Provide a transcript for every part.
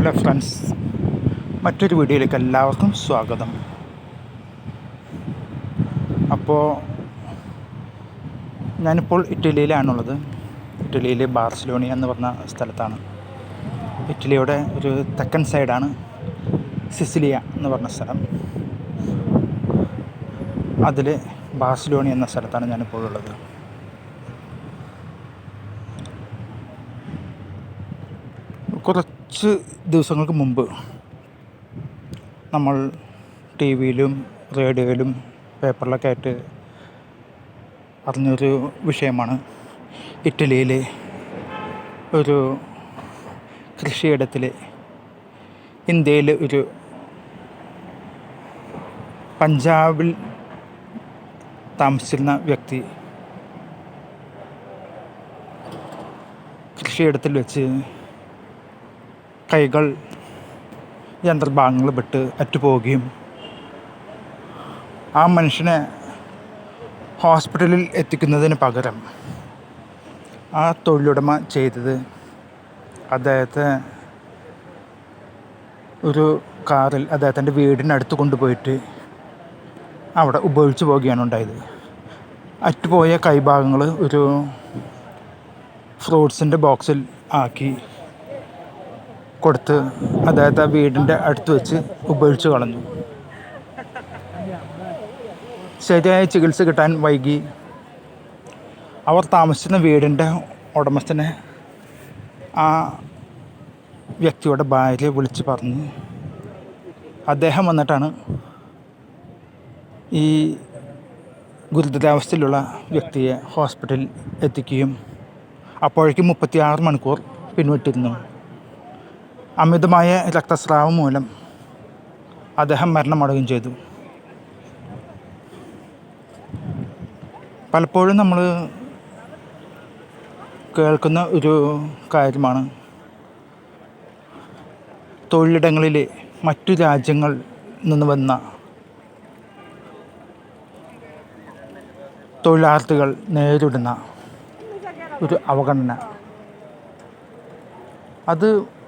Hello friends മറ്റൊരു വീഡിയോയിലേക്ക് എല്ലാവർക്കും സ്വാഗതം. അപ്പോൾ ഞാനിപ്പോൾ ഇറ്റലിയിലാണുള്ളത്. ഇറ്റലിയിലെ ബാർസലോണിയ എന്ന് പറഞ്ഞ സ്ഥലത്താണ്. ഇറ്റലിയുടെ ഒരു തെക്കൻ സൈഡാണ് സിസിലിയ എന്ന് പറഞ്ഞ സ്ഥലം. അതിൽ ബാർസലോണി എന്ന സ്ഥലത്താണ് ഞാനിപ്പോൾ ഉള്ളത്. കുറച്ച് ദിവസങ്ങൾക്ക് മുമ്പ് നമ്മൾ ടി വിയിലും റേഡിയോയിലും പേപ്പറിലൊക്കെ ആയിട്ട് അറിഞ്ഞൊരു വിഷയമാണ് ഇറ്റലിയിലെ ഒരു കൃഷിയിടത്തിൽ ഇന്ത്യയിലെ ഒരു പഞ്ചാബിൽ താമസിച്ചിരുന്ന വ്യക്തി കൃഷിയിടത്തിൽ വെച്ച് കൈകൾ യന്ത്രഭാഗങ്ങൾ വിട്ട് അറ്റുപോവുകയും ആ മനുഷ്യനെ ഹോസ്പിറ്റലിൽ എത്തിക്കുന്നതിന് പകരം ആ തൊഴിലുടമ ചെയ്തത് അദ്ദേഹത്തെ ഒരു കാറിൽ അദ്ദേഹത്തിന്റെ വീടിനടുത്ത് കൊണ്ടുപോയിട്ട് അവിടെ ഉപയോഗിച്ച് പോവുകയാണ് ഉണ്ടായത്. അറ്റുപോയ കൈഭാഗങ്ങൾ ഒരു ഫ്രൂട്ട്സിന്റെ ബോക്സിൽ ആക്കി കൊടുത്ത് അതായത് ആ വീടിന്റെ അടുത്ത് വെച്ച് ഉപയോഗിച്ച് കളഞ്ഞു. ശരിയായ ചികിത്സ കിട്ടാൻ വൈകി. അവർ താമസിക്കുന്ന വീടിന്റെ ഉടമസ്ഥനെ ആ വ്യക്തിയുടെ ഭാര്യ വിളിച്ച് പറഞ്ഞു. അദ്ദേഹം വന്നിട്ടാണ് ഈ ഗുരുതരാവസ്ഥയിലുള്ള വ്യക്തിയെ ഹോസ്പിറ്റലിൽ എത്തിക്കുകയും അപ്പോഴേക്കും മുപ്പത്തിയാറ് മണിക്കൂർ പിൻവിട്ടിരുന്നു. അമിതമായ രക്തസ്രാവം മൂലം അദ്ദേഹം മരണമടയുകയും ചെയ്തു. പലപ്പോഴും നമ്മൾ കേൾക്കുന്ന ഒരു കാര്യമാണ്. തൊഴിലിടങ്ങളിൽ മറ്റു രാജ്യങ്ങളിൽ നിന്ന് വന്ന തൊഴിലാർത്ഥികൾ നേരിടുന്ന ഒരു അവഗണന. അത്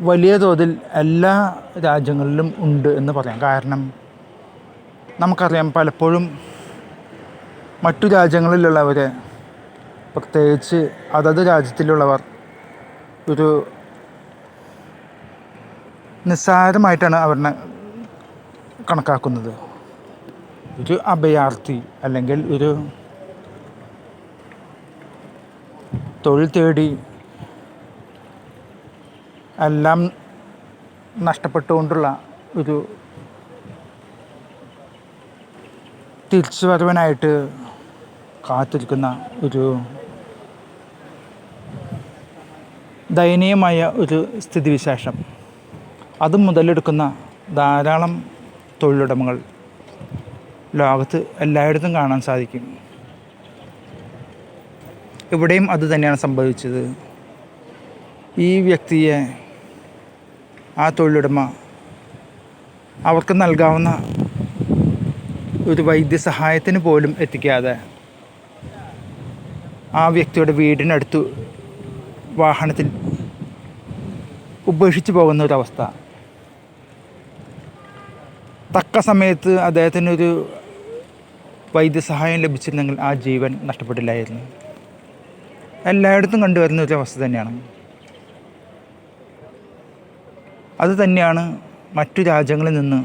വലിയ തോതിൽ എല്ലാ രാജ്യങ്ങളിലും ഉണ്ട് എന്ന് പറയാം. കാരണം നമുക്കറിയാം പലപ്പോഴും മറ്റു രാജ്യങ്ങളിലുള്ളവരെ പ്രത്യേകിച്ച് അതത് രാജ്യത്തിലുള്ളവർ ഒരു നിസ്സാരമായിട്ടാണ് അവരെ കണക്കാക്കുന്നത്. ഒരു അഭയാർത്ഥി അല്ലെങ്കിൽ ഒരു തൊഴിൽ തേടി എല്ലാം നഷ്ടപ്പെട്ടുകൊണ്ടുള്ള ഒരു തിരിച്ചു വരവനായിട്ട് കാത്തിരിക്കുന്ന ഒരു ദയനീയമായ ഒരു സ്ഥിതിവിശേഷം. അത് മുതലെടുക്കുന്ന ധാരാളം തൊഴിലുടമകൾ ലോകത്ത് എല്ലായിടത്തും കാണാൻ സാധിക്കും. ഇവിടെയും അത് തന്നെയാണ് സംഭവിച്ചത്. ഈ വ്യക്തിയെ ആ തൊഴിലുടമ അവർക്ക് നൽകാവുന്ന ഒരു വൈദ്യസഹായത്തിന് പോലും എത്തിക്കാതെ ആ വ്യക്തിയുടെ വീടിനടുത്ത് വാഹനത്തിൽ ഉപേക്ഷിച്ച് പോകുന്ന ഒരവസ്ഥ തക്ക സമയത്ത് അദ്ദേഹത്തിനൊരു വൈദ്യസഹായം ലഭിച്ചിരുന്നെങ്കിൽ ആ ജീവൻ നഷ്ടപ്പെട്ടില്ലായിരുന്നു എല്ലായിടത്തും കണ്ടുവരുന്ന ഒരു അവസ്ഥ തന്നെയാണ്. അത് തന്നെയാണ് മറ്റു രാജ്യങ്ങളിൽ നിന്ന്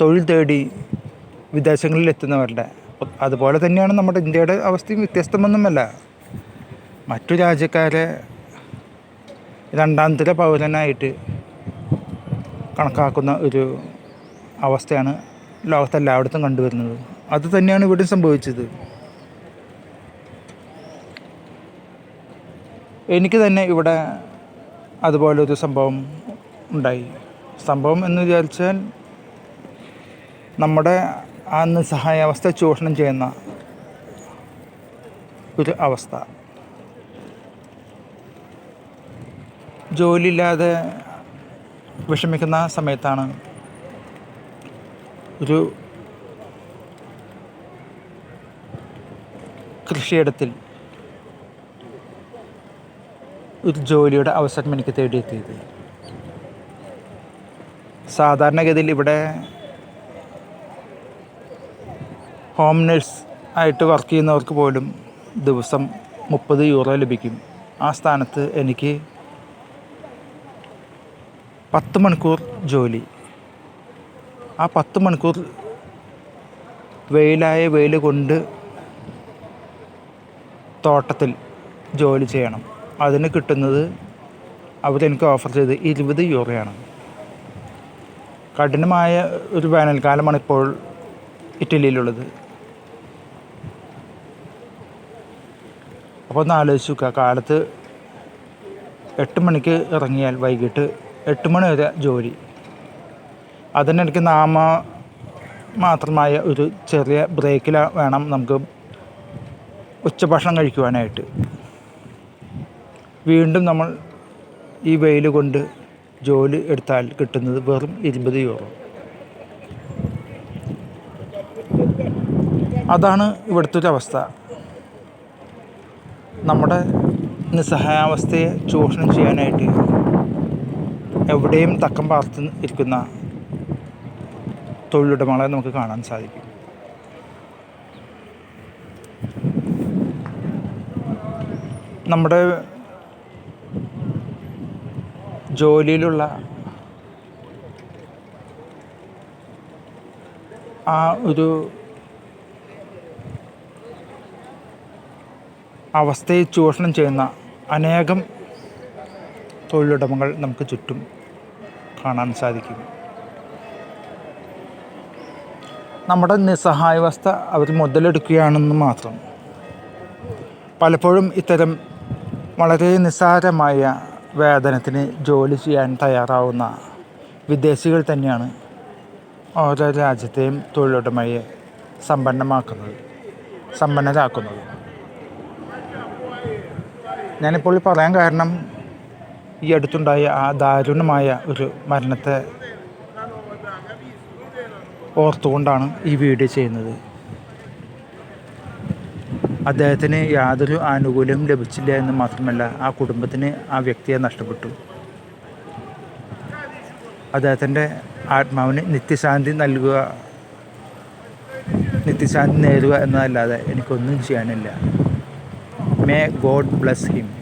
തൊഴിൽ തേടി വിദേശങ്ങളിൽ എത്തുന്നവരുടെ അതുപോലെ തന്നെയാണ് നമ്മുടെ ഇന്ത്യയുടെ അവസ്ഥയും വ്യത്യസ്തമൊന്നുമല്ല. മറ്റു രാജ്യക്കാരെ രണ്ടാം തര പൗരനായിട്ട് കണക്കാക്കുന്ന ഒരു അവസ്ഥയാണ് ലോകത്തെല്ലായിടത്തും കണ്ടുവരുന്നത്. അത് തന്നെയാണ് ഇവിടെ സംഭവിച്ചത്. എനിക്ക് തന്നെ ഇവിടെ അതുപോലൊരു സംഭവം ഉണ്ടായി. സംഭവം എന്ന് വിചാരിച്ചാൽ നമ്മുടെ ആ നിസ്സഹായാവസ്ഥ ചൂഷണം ചെയ്യുന്ന ഒരു അവസ്ഥ. ജോലിയില്ലാതെ വിഷമിക്കുന്ന സമയത്താണ് ഒരു കൃഷിയിടത്തിൽ ഒരു ജോലിയുടെ അവസരം എനിക്ക് തേടിയെത്തിയത്. സാധാരണഗതിയിൽ ഇവിടെ ഹോം നേഴ്സ് ആയിട്ട് വർക്ക് ചെയ്യുന്നവർക്ക് പോലും ദിവസം മുപ്പത് യൂറോ ലഭിക്കും. ആ സ്ഥാനത്ത് എനിക്ക് പത്ത് മണിക്കൂർ ജോലി. ആ പത്ത് മണിക്കൂർ വെയിലായ വെയിൽ കൊണ്ട് തോട്ടത്തിൽ ജോലി ചെയ്യണം. അതിന് കിട്ടുന്നത് അവരെനിക്ക് ഓഫർ ചെയ്ത് ഇരുപത് യൂറോയാണ്. കഠിനമായ ഒരു വേനൽക്കാലമാണ് ഇപ്പോൾ ഇറ്റലിയിലുള്ളത്. അപ്പോൾ ഒന്ന് ആലോചിച്ച് നോക്കുക കാലത്ത് എട്ട് മണിക്ക് ഇറങ്ങിയാൽ വൈകിട്ട് എട്ട് മണി വരെ ജോലി. അതിനിടയ്ക്ക് നാമ മാത്രമായ ഒരു ചെറിയ ബ്രേക്കിൽ വേണം നമുക്ക് ഉച്ചഭക്ഷണം കഴിക്കുവാനായിട്ട്. വീണ്ടും നമ്മൾ ഈ വെയിൽ കൊണ്ട് ജോലി എടുത്താൽ കിട്ടുന്നത് വെറും ഇരുപത് യൂറോ. അതാണ് ഇവിടുത്തെ ഒരു അവസ്ഥ. നമ്മുടെ നിസ്സഹായാവസ്ഥയെ ചൂഷണം ചെയ്യാനായിട്ട് എവിടെയും തക്കം പാർത്ത് ഇരിക്കുന്ന തൊഴിലുടമകളെ നമുക്ക് കാണാൻ സാധിക്കും. നമ്മുടെ ജോലിയിലുള്ള ആ ഒരു അവസ്ഥയെ ചൂഷണം ചെയ്യുന്ന അനേകം തൊഴിലുടമകൾ നമുക്ക് ചുറ്റും കാണാൻ സാധിക്കും. നമ്മുടെ നിസ്സഹായാവസ്ഥ അവർ മുതലെടുക്കുകയാണെന്ന് മാത്രം. പലപ്പോഴും ഇത്തരം വളരെ നിസ്സാരമായ വേതനത്തിന് ജോലി ചെയ്യാൻ തയ്യാറാവുന്ന വിദേശികൾ തന്നെയാണ് ഓരോ രാജ്യത്തെയും തൊഴിലുടമയെ സമ്പന്നമാക്കുന്നത് സമ്പന്നരാക്കുന്നത്. ഞാനിപ്പോൾ പറയാൻ കാരണം ഈ അടുത്തുണ്ടായ ആ ദാരുണമായ ഒരു മരണത്തെ ഓർത്തുകൊണ്ടാണ് ഈ വീഡിയോ ചെയ്യുന്നത്. അദ്ദേഹത്തിന് യാതൊരു ആനുകൂല്യവും ലഭിച്ചില്ല എന്ന് മാത്രമല്ല ആ കുടുംബത്തിന് ആ വ്യക്തിയെ നഷ്ടപ്പെട്ടു. അദ്ദേഹത്തിന്റെ ആത്മാവിന് നിത്യശാന്തി നൽകുക നിത്യശാന്തി നേരുക എന്നതല്ലാതെ എനിക്കൊന്നും ചെയ്യാനില്ല. May God bless him